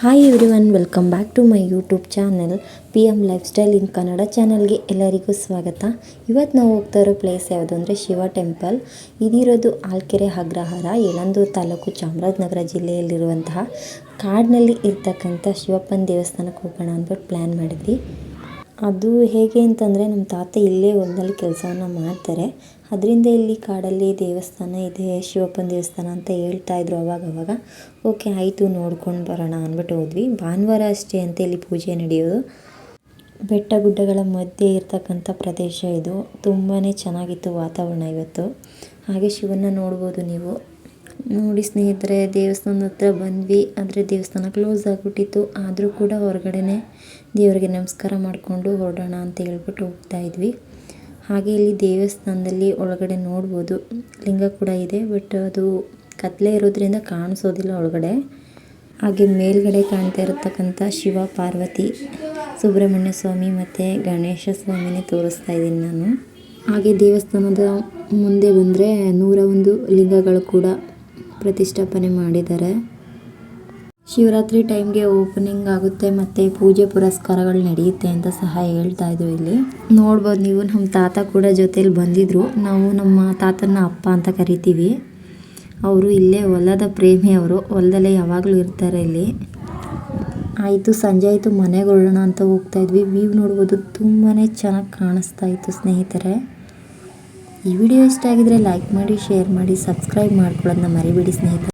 Hi everyone welcome back to my YouTube channel P M lifestyle in Kannada ಚಾನಲ್ಗೆ ಎಲ್ಲರಿಗೂ ಸ್ವಾಗತ. ಇವತ್ತು ನಾವು ಹೋಗ್ತಾ ಇರೋ ಪ್ಲೇಸ್ ಯಾವುದು ಅಂದರೆ ಶಿವ ಟೆಂಪಲ್ ಇದಿರೋದು ಆಲ್ಕೆರೆ ಅಗ್ರಹಾರ, ಯಳಂದೂರು ತಾಲೂಕು ಚಾಮರಾಜನಗರ ಜಿಲ್ಲೆಯಲ್ಲಿರುವಂತಹ ಕಾಡಿನಲ್ಲಿ ಇರ್ತಕ್ಕಂಥ ಶಿವಪ್ಪನ ದೇವಸ್ಥಾನಕ್ಕೆ ಹೋಗೋಣ ಅಂದ್ಬಿಟ್ಟು ಪ್ಲ್ಯಾನ್ ಮಾಡಿದ್ವಿ. ಅದು ಹೇಗೆ ಅಂತಂದರೆ ನಮ್ಮ ತಾತ ಇಲ್ಲೇ ಹೊಲದಲ್ಲಿ ಕೆಲಸವನ್ನ ಮಾಡ್ತಾರೆ. ಅದರಿಂದ ಇಲ್ಲಿ ಕಾಡಲ್ಲಿ ದೇವಸ್ಥಾನ ಇದೆ, ಶಿವಪ್ಪನ ದೇವಸ್ಥಾನ ಅಂತ ಹೇಳ್ತಾ ಇದ್ರು ಅವಾಗ ಅವಾಗ. ಓಕೆ, ಆಯಿತು, ನೋಡ್ಕೊಂಡು ಬರೋಣ ಅಂದ್ಬಿಟ್ಟು ಹೋದ್ವಿ. ಭಾನುವಾರ ಅಷ್ಟೇ ಅಂತ ಇಲ್ಲಿ ಪೂಜೆ ನಡೆಯೋದು. ಬೆಟ್ಟ ಗುಡ್ಡಗಳ ಮಧ್ಯೆ ಇರ್ತಕ್ಕಂಥ ಪ್ರದೇಶ ಇದು. ತುಂಬಾ ಚೆನ್ನಾಗಿತ್ತು ವಾತಾವರಣ ಇವತ್ತು. ಹಾಗೆ ಶಿವನ ನೋಡ್ಬೋದು ನೀವು. ನೋಡಿ ಸ್ನೇಹಿತರೆ, ದೇವಸ್ಥಾನದ ಹತ್ರ ಬಂದ್ವಿ. ಆದರೆ ದೇವಸ್ಥಾನ ಕ್ಲೋಸ್ ಆಗಿಬಿಟ್ಟಿತ್ತು. ಆದರೂ ಕೂಡ ಹೊರಗಡೆನೆ ದೇವರಿಗೆ ನಮಸ್ಕಾರ ಮಾಡಿಕೊಂಡು ಹೊರಡೋಣ ಅಂತ ಹೇಳ್ಬಿಟ್ಟು ಹೋಗ್ತಾ ಇದ್ವಿ. ಹಾಗೆ ಇಲ್ಲಿ ದೇವಸ್ಥಾನದಲ್ಲಿ ಒಳಗಡೆ ನೋಡ್ಬೋದು. ಲಿಂಗ ಕೂಡ ಇದೆ, ಬಟ್ ಅದು ಕತ್ಲೆ ಇರೋದ್ರಿಂದ ಕಾಣಿಸೋದಿಲ್ಲ ಒಳಗಡೆ. ಹಾಗೆ ಮೇಲ್ಗಡೆ ಕಾಣ್ತಾ ಇರತಕ್ಕಂಥ ಶಿವ, ಪಾರ್ವತಿ, ಸುಬ್ರಹ್ಮಣ್ಯ ಸ್ವಾಮಿ ಮತ್ತು ಗಣೇಶ ಸ್ವಾಮಿನೇ ತೋರಿಸ್ತಾ ಇದ್ದೀನಿ ನಾನು. ಹಾಗೆ ದೇವಸ್ಥಾನದ ಮುಂದೆ ಬಂದರೆ ನೂರ ಒಂದು ಲಿಂಗಗಳು ಕೂಡ ಪ್ರತಿಷ್ಠಾಪನೆ ಮಾಡಿದ್ದಾರೆ ಶಿವರಾತ್ರಿ ಟೈಮ್ಗೆ ಓಪನಿಂಗ್ ಆಗುತ್ತೆ ಮತ್ತು ಪೂಜೆ ಪುರಸ್ಕಾರಗಳು ನಡೆಯುತ್ತೆ ಅಂತ ಸಹ ಹೇಳ್ತಾ ಇದ್ರು ಇಲ್ಲಿ. ನೋಡ್ಬೋದು ನೀವು, ನಮ್ಮ ತಾತ ಕೂಡ ಜೊತೇಲಿ ಬಂದಿದ್ರು. ನಾವು ನಮ್ಮ ತಾತನ ಅಪ್ಪ ಅಂತ ಕರಿತೀವಿ. ಅವರು ಇಲ್ಲೇ ಹೊಲದ ಪ್ರೇಮಿ ಅವರು, ಹೊಲದಲ್ಲೇ ಯಾವಾಗಲೂ ಇರ್ತಾರೆ ಇಲ್ಲಿ. ಆಯಿತು, ಸಂಜೆ ಆಯಿತು, ಮನೆಗೆ ಹೊರಡೋಣ ಅಂತ ಹೋಗ್ತಾ ಇದ್ವಿ. ವ್ಯೂ ನೋಡ್ಬೋದು ತುಂಬಾ ಚೆನ್ನಾಗಿ ಕಾಣಿಸ್ತಾ ಇತ್ತು ಸ್ನೇಹಿತರೆ. ಈ ವಿಡಿಯೋ ಇಷ್ಟ ಆಗಿದ್ರೆ ಲೈಕ್ ಮಾಡಿ ಶೇರ್ ಮಾಡಿ ಸಬ್ಸ್ಕ್ರೈಬ್ ಮಾಡ್ಕೊಳ್ಳೋದನ್ನ ಮರಿಬೇಡಿ ಸ್ನೇಹಿತರೆ.